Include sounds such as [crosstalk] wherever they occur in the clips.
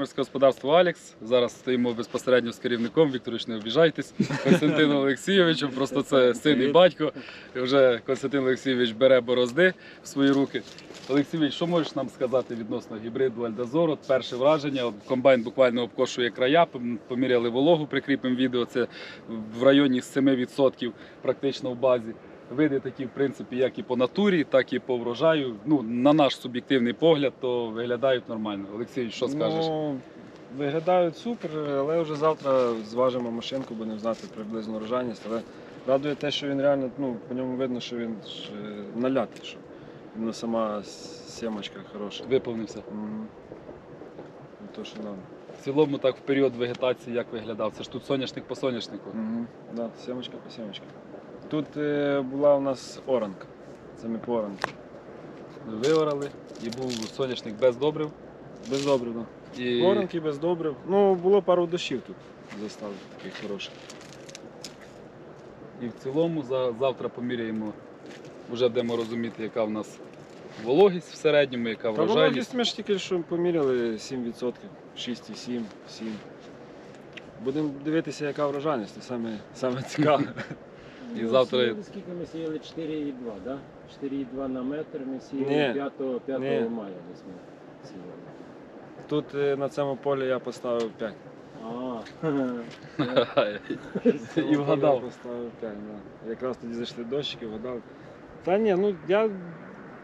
Фермерське господарство Алекс. Зараз стоїмо безпосередньо з керівником. Вікторович, не обіжайтесь. Константином Олексійовичем. Просто це син і батько. І вже Константин Олексійович бере борозди в свої руки. Олексійович, що можеш нам сказати відносно гібриду Альдазор? От перше враження. Комбайн буквально обкошує края. Поміряли вологу, прикріпимо відео. Це в районі 7% практично в базі. Види такі, в принципі, як і по натурі, так і по врожаю. Ну, на наш суб'єктивний погляд, то виглядають нормально. Олексій, що скажеш? Ну, виглядають супер, але вже завтра зважимо машинку, будемо знати приблизну урожайність. Але радує те, що він реально, ну, по ньому видно, що він налятий, що ну, сама сімочка хороша. Виповнився. Ну, То, що надо. В цілому, так в період вегетації як виглядав? Це ж тут соняшник по соняшнику. Угу. Да, сімочка по сімочка. Тут е, була у нас оранка. Це ми по оранці. Виорали і був соняшник без добрив. Без добрив, да. І Оранки без добрив. Ну, було пару дощів тут застав таких хороших. І в цілому за, завтра поміряємо, вже будемо розуміти, яка в нас вологість в середньому, яка Та врожайність. вологість ми ж тільки що поміряли 7%, 6,7, 7. Будемо дивитися, яка врожайність, це саме, саме цікаве. І завтра- сіяли скільки ми сіяли? 4,2, да? 4,2 на метр ми сіяли Ні. 5, 5 Ні. мая десь ми сіяли. Тут е, на цьому полі я поставив 5. А, [laughs] І вгадав. Я поставив 5, да. Якраз тоді зайшли дощики, вгадав. Та ні, ну я.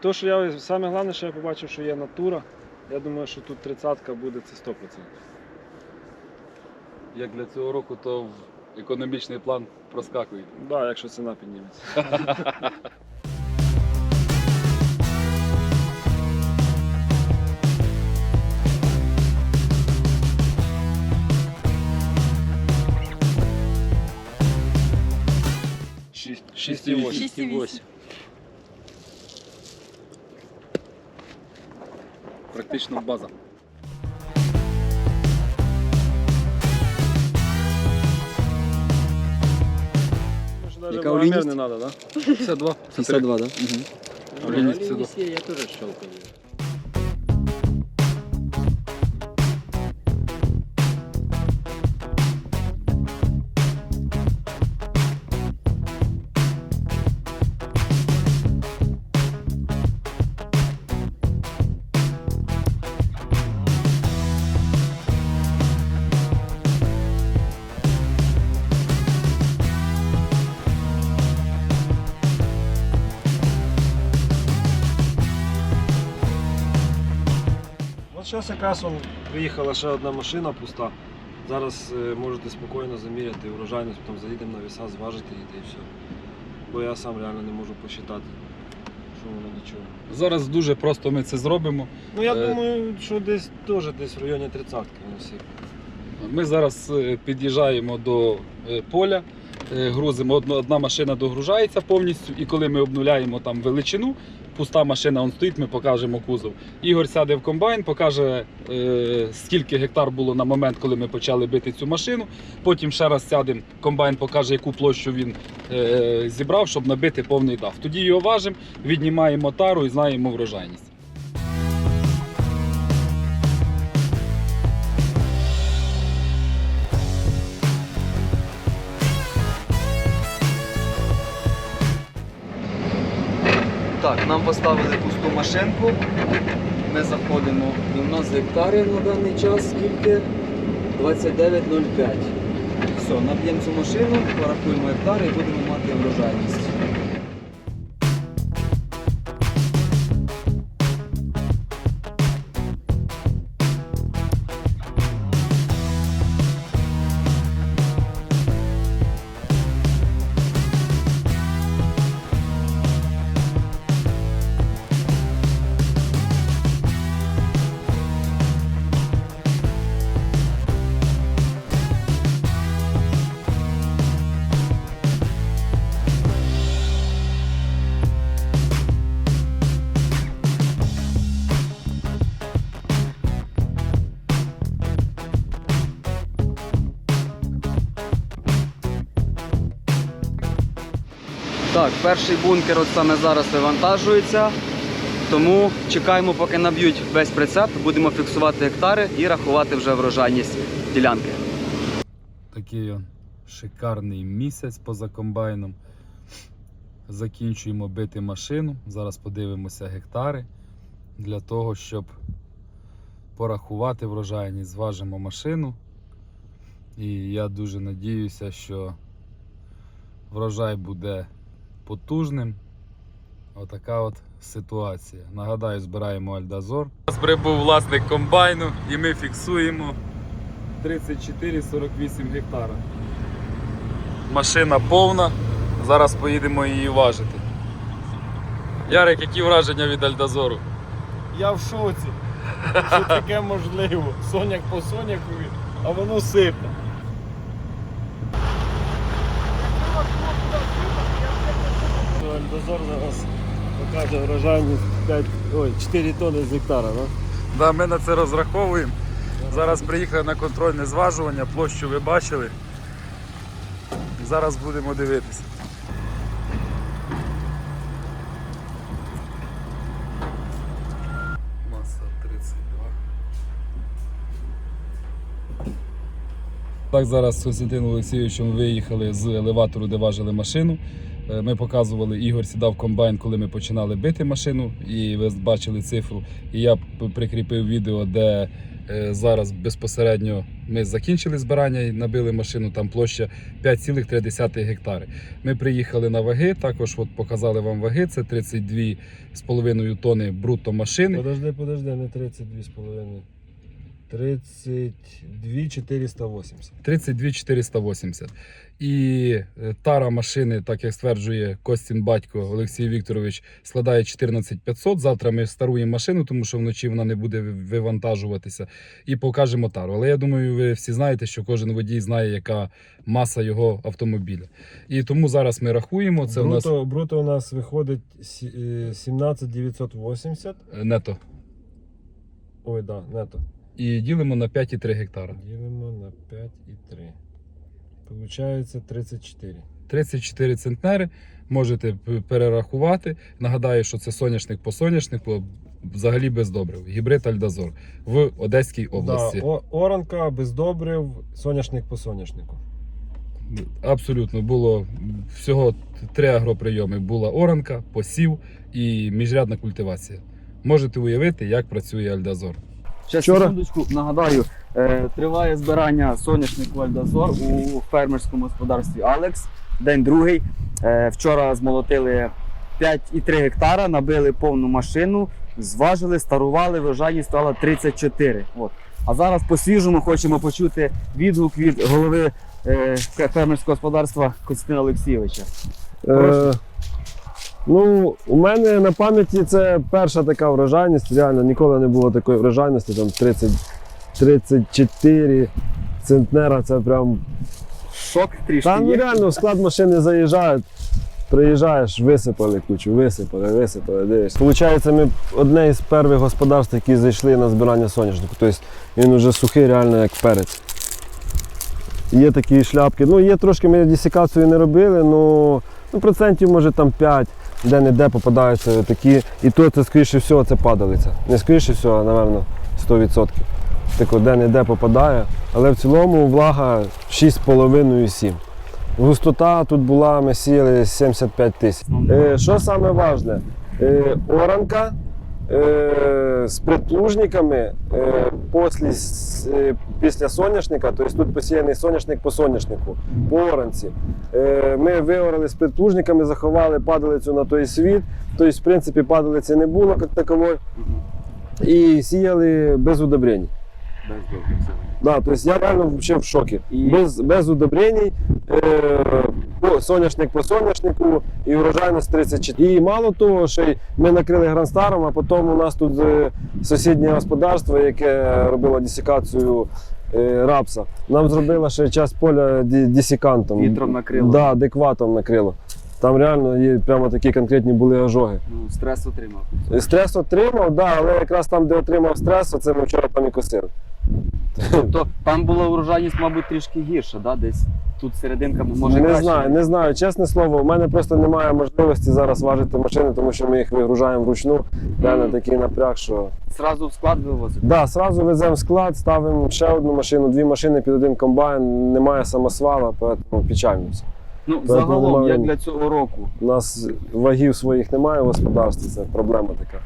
То, що я саме головне, що я побачив, що є натура. Я думаю, що тут 30-ка буде це 100%. Як для цього року, то в економічний план проскакує. Так, да, якщо ціна підніметься. Шість- 6,8. 6,8. Практично база. Може, Яка не треба, да? 52. 52, да? Угу. Олійність є, я теж щелкаю. Зараз якраз он, приїхала ще одна машина пуста. Зараз е, можете спокійно заміряти врожайність, потім заїдемо на віса, зважити її та і все. Бо я сам реально не можу посчитати, що воно до чого. Зараз дуже просто ми це зробимо. Ну я Е. думаю, що десь теж десь в районі 30 воно всі. Ми зараз е, під'їжджаємо до е, поля, грузимо одна, одна машина догружається повністю, і коли ми обнуляємо там величину, пуста машина он стоїть, ми покажемо кузов. Ігор сяде в комбайн, покаже е, скільки гектар було на момент, коли ми почали бити цю машину. Потім ще раз сядемо, комбайн покаже, яку площу він е, зібрав, щоб набити повний дав. Тоді його важимо, віднімаємо тару і знаємо врожайність. Так, нам поставили пусту машинку. Ми заходимо. І в нас гектари на даний час скільки? 29,05. Все, наб'ємо цю машину, порахуємо гектари і будемо мати врожайність. Так, перший бункер от саме зараз вивантажується. Тому чекаємо, поки наб'ють весь прицеп, будемо фіксувати гектари і рахувати вже врожайність ділянки. Такий шикарний місяць поза комбайном. Закінчуємо бити машину. Зараз подивимося гектари для того, щоб порахувати врожайність. Зважимо машину. І я дуже надіюся, що врожай буде потужним. Отака от ситуація. Нагадаю, збираємо Альдазор. У нас прибув власник комбайну і ми фіксуємо 34-48 гектара. Машина повна. Зараз поїдемо її важити. Ярик, які враження від Альдазору? Я в шоці. Що таке можливо? Соняк по сонякові, а воно сипе. Альдозор зараз покаже врожайність 5, ой, 4 тонни з гектара, да? Да, ми на це розраховуємо. Зараз приїхали на контрольне зважування, площу ви бачили. Зараз будемо дивитися. Маса 32. Так, зараз з Константином Олексійовичем виїхали з елеватору, де важили машину. Е, Ми показували, Ігор сідав комбайн, коли ми починали бити машину, і ви бачили цифру. І я прикріпив відео, де е, зараз безпосередньо ми закінчили збирання і набили машину. Там площа 5,3 гектари. Ми приїхали на ваги. Також от показали вам ваги. Це 32,5 тонни брутто машини. Подожди, подожди, не 32,5. 32 480. 32 480. І е, тара машини, так як стверджує Костін батько Олексій Вікторович, складає 14 500. Завтра ми старуємо машину, тому що вночі вона не буде вивантажуватися, і покажемо тару. Але я думаю, ви всі знаєте, що кожен водій знає, яка маса його автомобіля. І тому зараз ми рахуємо. Це у нас бруто, бруто у нас виходить е, 17 980. е, нето. Ой, да, нето. І ділимо на 5,3 гектара. Ділимо на 5,3. Получається 34. 34 центнери. Можете перерахувати. Нагадаю, що це соняшник по соняшнику, взагалі без добрив. Гібрид Альдазор в Одеській області. Да, оранка без добрив, соняшник по соняшнику. Абсолютно було всього три агроприйоми: була оранка, посів і міжрядна культивація. Можете уявити, як працює Альдазор. Ще Вчора- секундочку, нагадаю, е, триває збирання соняшнику Альдазор у фермерському господарстві Алекс. День другий. Е, вчора змолотили 5,3 гектара, набили повну машину, зважили, старували, врожайність стала 34. От. А зараз по-свіжому хочемо почути відгук від голови е, фермерського господарства Костянтина Олексійовича. Е, ну, у мене на пам'яті це перша така врожайність. Реально ніколи не було такої врожайності. Там 30, 34 центнера. Це прям. Шок трішки. Та є. реально в склад машини заїжджають. Приїжджаєш, висипали кучу, висипали, висипали, дивишся. Получається, ми одне із перших господарств, які зайшли на збирання соняшнику. Тобто він вже сухий, реально як перець. Є такі шляпки. Ну, є трошки, ми десікацію не робили, ну, ну процентів може там 5, де-не-де попадаються такі. І то це, скоріше всього, це падалиця. Не скоріше всього, а, напевно, 100%. Тако де-не-де попадає. Але в цілому влага 6,5-7. Густота тут була, ми сіяли 75 тисяч. Е, що саме важне? Е, оранка е, з предплужниками е, після, е, після соняшника, тобто тут посіяний соняшник по соняшнику, по оранці. Е, ми виорали з предплужниками, заховали падалицю на той світ. Тобто, в принципі, падалиці не було як такової. І сіяли без удобрень. Да, тобто я реально взагалі в шокі. І- Без, без удобрень, е, соняшник по соняшнику і урожайність 34. І мало того, що ми накрили гранстаром, а потім у нас тут е, сусіднє господарство, яке робило десікацію е, рапса. Нам зробило ще час поля ді- десікантом. Вітром накрило. Да, адекватом накрило. Там реально є прямо такі конкретні були ожоги. Ну, стрес отримав. Стрес отримав, да, але якраз там, де отримав стрес, це ми вчора там і косили. Тобто там була урожайність, мабуть, трішки гірша, да? десь тут серединка може не краще. знаю, не знаю. Чесне слово, у мене просто немає можливості зараз важити машини, тому що ми їх вигружаємо вручну. Реально Мгм. такий напряг, що Зразу в склад вивозити. Да, сразу веземо в склад, ставимо ще одну машину, дві машини під один комбайн, немає самосвала, тому печальнуся. Ну, Поэтому загалом, немає- як для цього року. У нас вагів своїх немає в господарстві, це проблема така.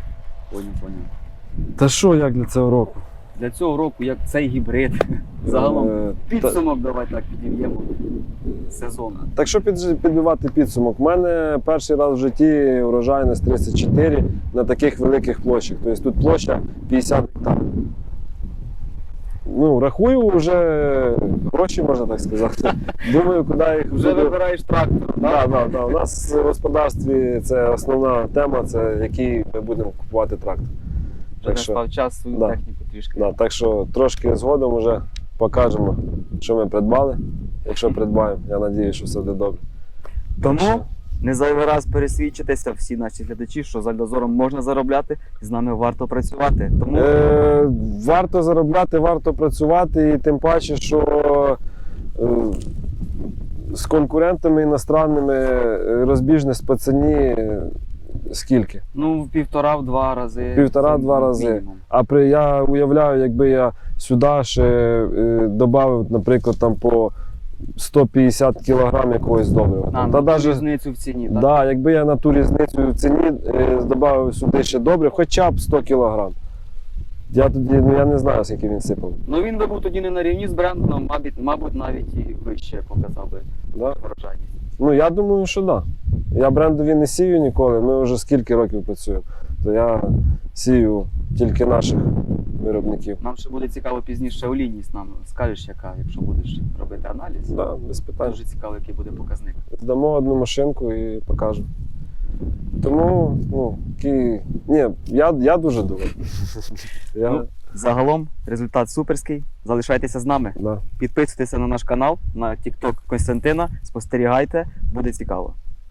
Поняв, поняв. Та що як для цього року? Для цього року, як цей гібрид. Загалом Е, підсумок давай так підіб'ємо сезону. Так що під, підбивати підсумок? У мене перший раз в житті урожайність 34 на таких великих площах. Тобто тут площа 50 гектарів. Ну, рахую вже гроші, можна так сказати. [laughs] Думаю, куди їх Вже буду- вибираєш трактор, Да, да, да. У нас в господарстві це основна тема, це який ми будемо купувати трактор. Вже що, настав час свою да. техніку трішки. да, так що трошки згодом вже покажемо, що ми придбали. Якщо придбаємо, я сподіваюся, що все буде добре. Тому що- не зайвий раз пересвідчитися всі наші глядачі, що за дозором можна заробляти, і з нами варто працювати. Тому Е, варто заробляти, варто працювати, і тим паче, що е, з конкурентами іностранними е, розбіжність по ціні скільки? ну в півтора-два рази. Півтора-два рази. мінімум. А при я уявляю, якби я сюди ще е, додав, наприклад, там по 150 кг якогось добрива. А, Та ну, даже, різницю в ціні, так? да, якби я на ту різницю в ціні е, додав сюди ще добре, хоча б 100 кг. Я тоді ну, я не знаю, скільки він сипав. Ну він би був тоді не на рівні з брендом, мабуть, мабуть, навіть і вище показав би Да? врожайність. Ну я думаю, що так. Да. Я брендові не сію ніколи. Ми вже скільки років працюємо, то я сію тільки наших виробників. Нам ще буде цікаво пізніше олійність нам скажеш, яка, якщо будеш робити аналіз. Да, без питань. Дуже цікаво, який буде показник. Здамо одну машинку і покажу. Тому, ну, кі... Ні, я, я дуже довольний. [laughs] Я, Ну, Загалом результат суперський. Залишайтеся з нами. да. Підписуйтеся на наш канал, на TikTok Константина. Спостерігайте, буде цікаво.